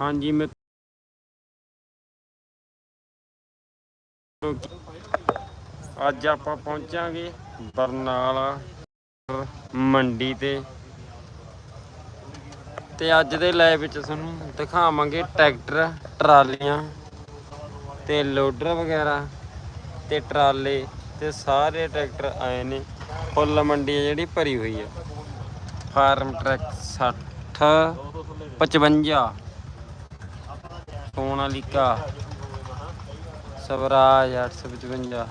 ਹਾਂਜੀ, ਮੈਂ ਅੱਜ ਆਪਾਂ ਪਹੁੰਚਾਂਗੇ ਬਰਨਾਲਾ ਮੰਡੀ ਤੇ। ਤੇ ਅੱਜ ਦੇ ਲਾਈਵ ਵਿੱਚ ਤੁਹਾਨੂੰ ਦਿਖਾਵਾਂਗੇ ਟਰੈਕਟਰ, ਟਰਾਲੀਆਂ ਤੇ ਲੋਡਰ ਵਗੈਰਾ ਤੇ ਟਰਾਲੇ ਤੇ ਸਾਰੇ ਟਰੈਕਟਰ ਆਏ ਨੇ। ਫੁੱਲ ਮੰਡੀ ਹੈ ਜਿਹੜੀ ਭਰੀ ਹੋਈ ਹੈ। ਫਾਰਮ ਟਰੈਕ 60 55 ਸੋਨਾਲੀਕਾ ਸਵਰਾਜ 855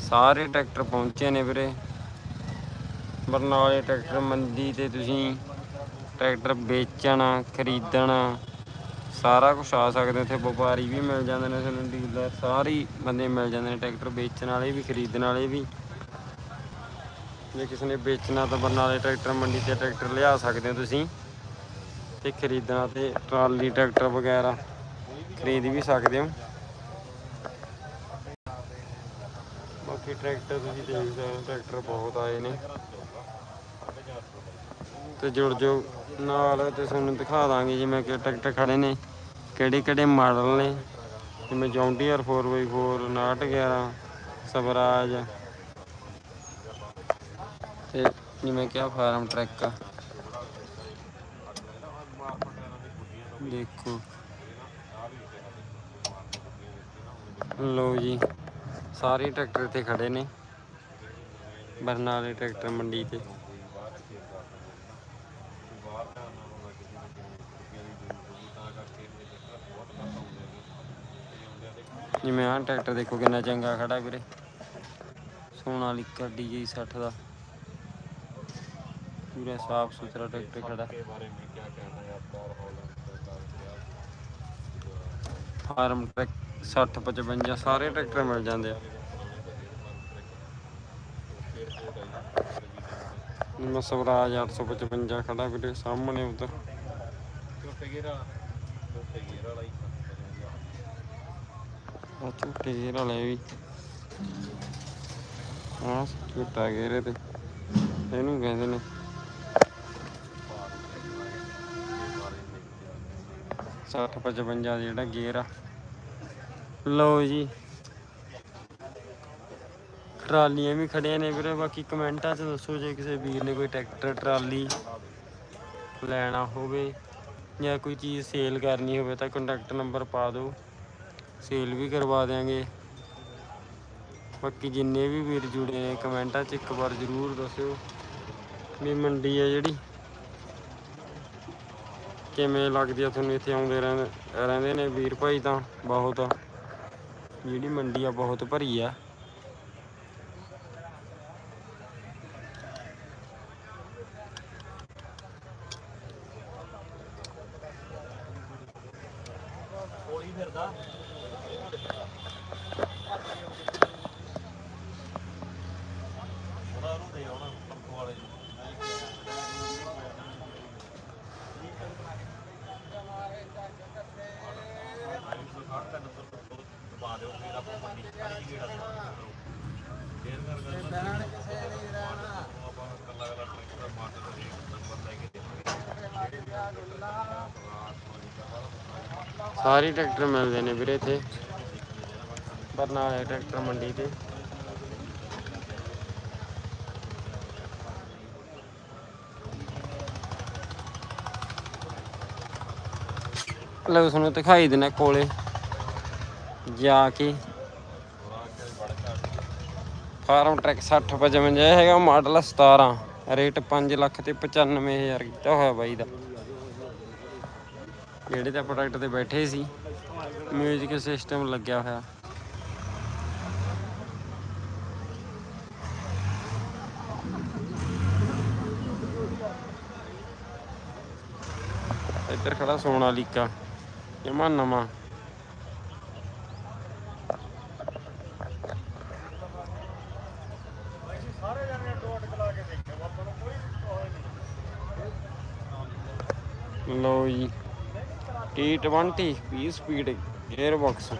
ਸਾਰੇ ਟਰੈਕਟਰ ਪਹੁੰਚੇ ਨੇ ਵੀਰੇ। ਬਰਨਾਲੇ ਟਰੈਕਟਰ ਮੰਡੀ ਤੇ ਤੁਸੀਂ ਟਰੈਕਟਰ ਵੇਚਣਾ, ਖਰੀਦਣਾ, ਸਾਰਾ ਕੁਝ ਆ ਸਕਦੇ ਇੱਥੇ। ਵਪਾਰੀ ਵੀ ਮਿਲ ਜਾਂਦੇ ਨੇ ਤੁਹਾਨੂੰ ਡੀਲਰ ਸਾਰੇ ਬੰਦੇ ਮਿਲ ਜਾਂਦੇ ਨੇ ਟਰੈਕਟਰ ਵੇਚਣ ਵਾਲੇ ਵੀ, ਖਰੀਦਣ ਵਾਲੇ ਵੀ। ਜੇ ਕਿਸੇ ਨੇ ਵੇਚਣਾ ਤਾਂ ਬਰਨਾਲੇ ਟਰੈਕਟਰ, ਮੰਡੀ ਤੇ ਟਰੈਕਟਰ ਲਿਆ ਸਕਦੇ ਹੋ ਤੁਸੀਂ ਤੇ ਖਰੀਦਣਾ ਤੇ ਟਰਾਲੀ, ਟਰੈਕਟਰ ਵਗੈਰਾ ਖਰੀਦ ਵੀ ਸਕਦੇ ਹੋ। ਬਾਕੀ ਟਰੈਕਟਰ ਤੁਸੀਂ ਦੇਖ ਸਕਦੇ ਹੋ, ਟਰੈਕਟਰ ਬਹੁਤ ਆਏ ਨੇ। ਤੇ ਜੁੜ ਜੋ ਨਾਲ ਤੇ ਤੁਹਾਨੂੰ ਦਿਖਾ ਦਾਂਗੇ ਜਿਵੇਂ ਕਿ ਟਰੈਕਟਰ ਖੜੇ ਨੇ, ਕਿਹੜੇ ਕਿਹੜੇ ਮਾਡਲ ਨੇ। ਜਿਵੇਂ ਜੌਂਡੀਅਰ 4x4 911 ਸਵਰਾਜ। ਤੇ ਜਿਵੇਂ ਕਿ ਆ ਫਾਰਮ ਟਰੈਕ ਆ। ਦੇਖੋ। ਲੋ ਜੀ, ਸਾਰੇ ਟਰੈਕਟਰ ਇੱਥੇ ਖੜੇ ਨੇ। ਬਰਨਾਲੇ ਟਰੈਕਟਰ ਮੰਡੀ ਤੇ। ਜਿਵੇਂ ਆਹ ਟਰੈਕਟਰ ਦੇਖੋ ਕਿੰਨਾ ਚੰਗਾ ਖੜਾ ਵੀਰੇ। ਸੋਨਾਲੀਕਾ ਡੀਜੀ 60 ਦਾ। ਪੂਰਾ ਸਾਫ਼ ਸੁਥਰਾ ਟਰੈਕਟਰ ਖੜਾ। ਫਾਰਮ ਟਰੈਕ 60 55 ਸਾਰੇ ਟਰੈਕਟਰ ਮਿਲ ਜਾਂਦੇ ਆ। ਮੈਂ ਸਵਰਾਜ 855 ਖੜਾ ਵੀਰੇ ਸਾਹਮਣੇ ਉਧਰ। ਆ ਝੂਟੇ ਗੇਰ ਵਾਲੇ ਵੀ। ਆ ਝੂਟਾ ਗੇਰੇ ਤੇ ਇਹਨੂੰ ਕਹਿੰਦੇ ਨੇ ਸੱਠ ਪਚਵੰਜਾ ਦਾ ਜਿਹੜਾ ਗੇਅਰ ਆ। ਲਓ ਜੀ। ਟਰਾਲੀਆਂ ਵੀ ਖੜੀਆਂ ਨੇ ਵੀਰੇ, ਬਾਕੀ ਕਮੈਂਟਾਂ 'ਚ ਦੱਸੋ ਜੇ ਕਿਸੇ ਵੀਰ ਨੇ ਕੋਈ ਟਰੈਕਟਰ, ਟਰਾਲੀ ਲੈਣਾ ਹੋਵੇ ਜਾਂ ਕੋਈ ਚੀਜ਼ ਸੇਲ ਕਰਨੀ ਹੋਵੇ ਤਾਂ ਕੰਟੈਕਟ ਨੰਬਰ ਪਾ ਦਿਓ। ਸੇਲ ਵੀ ਕਰਵਾ ਦਿਆਂਗੇ। ਬਾਕੀ ਜਿੰਨੇ ਵੀ ਵੀਰ ਜੁੜੇ ਨੇ ਕਮੈਂਟਾਂ 'ਚ ਇੱਕ ਵਾਰ ਜ਼ਰੂਰ ਦੱਸਿਓ ਵੀ ਮੰਡੀ ਹੈ ਜਿਹੜੀ। ਕਿਵੇਂ ਲੱਗਦੀ ਆ ਤੁਹਾਨੂੰ ਇੱਥੇ ਆਉਂਦੇ ਰਹਿੰਦੇ ਰਹਿੰਦੇ ਨੇ ਵੀਰ ਭਾਈ ਤਾਂ ਬਹੁਤ। ਜਿਹੜੀ ਮੰਡੀ ਆ ਬਹੁਤ ਭਰੀ ਆ। ਸਾਰੇ ਟਰੈਕਟਰ ਮਿਲਦੇ ਨੇ ਵੀਰੇ ਇੱਥੇ। ਬਰਨਾਲੇ ਟਰੈਕਟਰ ਮੰਡੀ ਤੇ। ਲਓ ਤੁਹਾਨੂੰ ਦਿਖਾਈ ਦੇਣਾ ਕੋਲੇ। ਜਾ ਕੇ ਫਾਰਮ ਟਰੈਕ 60 55 ਇਹ ਹੈਗਾ ਮਾਡਲ 17 ਰੇਟ 5 ਲੱਖ ਤੇ 95000 ਕੀਤਾ ਹੋਇਆ ਬਾਈ ਦਾ। ਜਿਹੜੇ ਤੇ ਪ੍ਰੋਡਕਟ ਤੇ ਬੈਠੇ ਸੀ ਮਿਊਜ਼ਿਕ ਸਿਸਟਮ ਲੱਗਿਆ ਹੋਇਆ। ਇੱਧਰ ਖੜਾ ਸੋਨਾਲੀਕਾ, ਜਮਾ ਨਵਾਂ। ਲੋ ਜੀ। T20 20 ਸਪੀਡ ਗੇਅਰ ਬਾਕਸ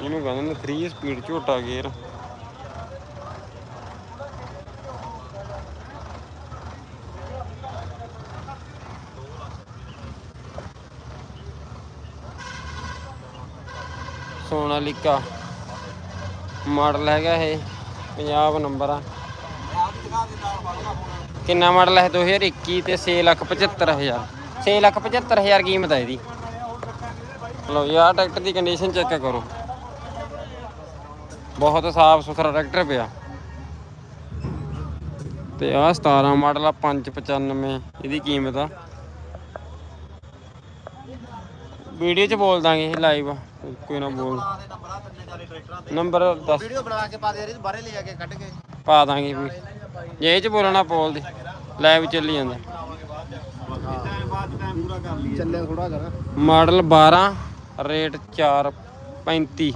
ਇਹਨੂੰ ਕਹਿੰਦੇ ਨੇ 3 ਸਪੀਡ ਝੋਟਾ ਗੇਅਰ ਸੋਨਾ ਸੋਨਾਲੀਕਾ ਮਾਡਲ ਹੈਗਾ ਇਹ 50 ਨੰਬਰ ਆ। ਆਪ ਦਿਖਾ ਦੇ ਨਾਲ ਵਾਲਾ ਕਿੰਨਾ ਮਾਡਲ ਹੈ 2021 ਤੇ 675000 675000 ਕੀਮਤ ਹੈ ਇਹਦੀ। ਲਓ ਯਾਰ ਟਰੈਕਟਰ ਦੀ ਕੰਡੀਸ਼ਨ ਚੈੱਕ ਕਰੋ। ਬਹੁਤ ਸਾਫ਼ ਸੁਥਰਾ ਟਰੈਕਟਰ ਪਿਆ। ਤੇ ਆਹ 17 ਮਾਡਲ ਆ 595 ਇਹਦੀ ਕੀਮਤ ਆ। ਵੀਡੀਓ ਚ ਬੋਲ ਦਾਂਗੇ ਲਾਈਵ ਕੋਈ ਨਾ ਬੋਲ। ਨੰਬਰ ਦੱਸ। ਵੀਡੀਓ ਬਣਾ ਕੇ ਪਾ ਦੇ ਯਾਰ ਬਾਹਰੇ ਲੈ ਜਾ ਕੇ ਕੱਢ ਕੇ। ਪਾ ਦਾਂਗੇ ਵੀ। ਜੇ ਇਹ ਚ ਬੋਲਣਾ ਬੋਲ ਦੇ ਲਾਈਵ ਚੱਲੀ ਜਾਂਦਾ। ਚੱਲੇ ਥੋੜਾ ਕਰ। ਮਾਡਲ 12 ਰੇਟ 435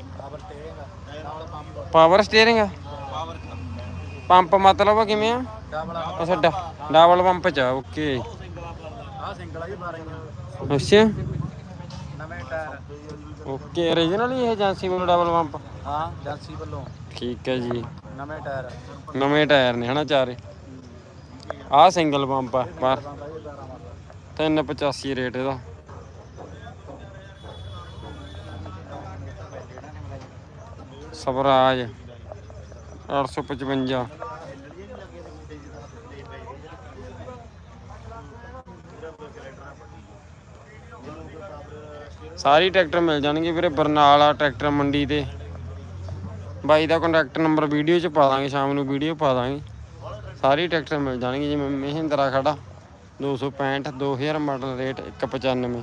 ਪਾਵਰ ਸਟੀਅਰਿੰਗ ਆ? ਪੰਪ ਮਤਲਬ ਕਿਵੇਂ ਆ? ਅੱਛਾ ਡ- ਡਬਲ ਪੰਪ ਚ ਆ ਓਕੇ ਆ ਸਿੰਗਲ ਆ ਜੀ 12 ਅੱਛਾ। ਨਵੇਂ ਟਾਇਰ ਓਕੇ origignal ਹੀ ਇਹ ਏਜੰਸੀ ਵੱਲੋਂ ਡਬਲ ਪੰਪ ਹਾਂ ਏਜੰਸੀ ਵੱਲੋਂ। ਠੀਕ ਹੈ ਜੀ। ਨਵੇਂ ਟਾਇਰ। ਨਵੇਂ ਟਾਇਰ ਨੇ, ਹਨਾ ਚਾਰੇ? ਆਹ ਸਿੰਗਲ ਪੰਪ ਆ ਪਰ 385 ਰੇਟ ਇਹਦਾ। ਸਵਰਾਜ 855 ਸਾਰੀ ਟਰੈਕਟਰ ਮਿਲ ਜਾਣਗੇ ਵੀਰੇ, ਬਰਨਾਲਾ ਟਰੈਕਟਰ ਮੰਡੀ ਤੇ। ਬਾਈ ਦਾ ਕੰਟੈਕਟ ਨੰਬਰ ਵੀਡੀਓ 'ਚ ਪਾ ਦਾਂਗੇ ਸ਼ਾਮ ਨੂੰ ਵੀਡੀਓ ਪਾ ਦਾਂਗੇ। ਸਾਰੀ ਟਰੈਕਟਰ ਮਿਲ ਜਾਣਗੇ ਜਿਵੇਂ ਮਹਿੰਦਰਾ ਖੜਾ 265 2000 ਮਾਡਲ ਰੇਟ 195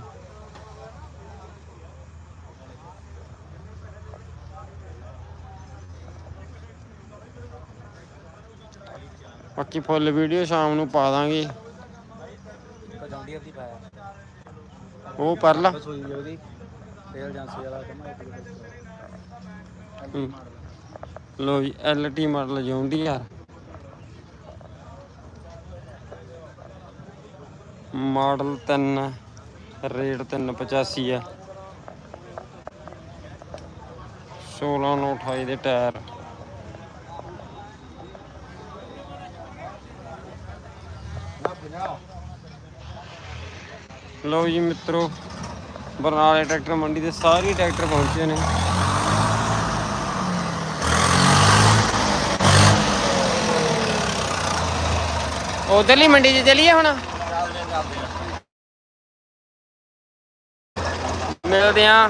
ਬਾਕੀ ਫੁੱਲ ਵੀਡੀਓ ਸ਼ਾਮ ਨੂੰ ਪਾ ਦਾਂਗੇ। ਉਹ ਪਰ ਲਾ ਲੋ ਜੀ, ਐਲਟੀ ਮਾਡਲ ਜਾਉਂਦੀ ਯਾਰ ਮਾਡਲ 3 ਰੇਟ 385 ਹੈ 16 ਨੂੰ 28 ਦੇ ਟਾਇਰ। ਲੋ ਜੀ ਮਿੱਤਰੋ, ਬਰਨਾਲੇ ਟਰੈਕਟਰ ਮੰਡੀ ਦੇ ਸਾਰੇ ਟਰੈਕਟਰ ਪਹੁੰਚੇ ਨੇ। ਉਧਰਲੀ ਮੰਡੀ 'ਚ ਚਲੀਏ ਹੁਣ? ਮਿਲਦੇ ਆਂ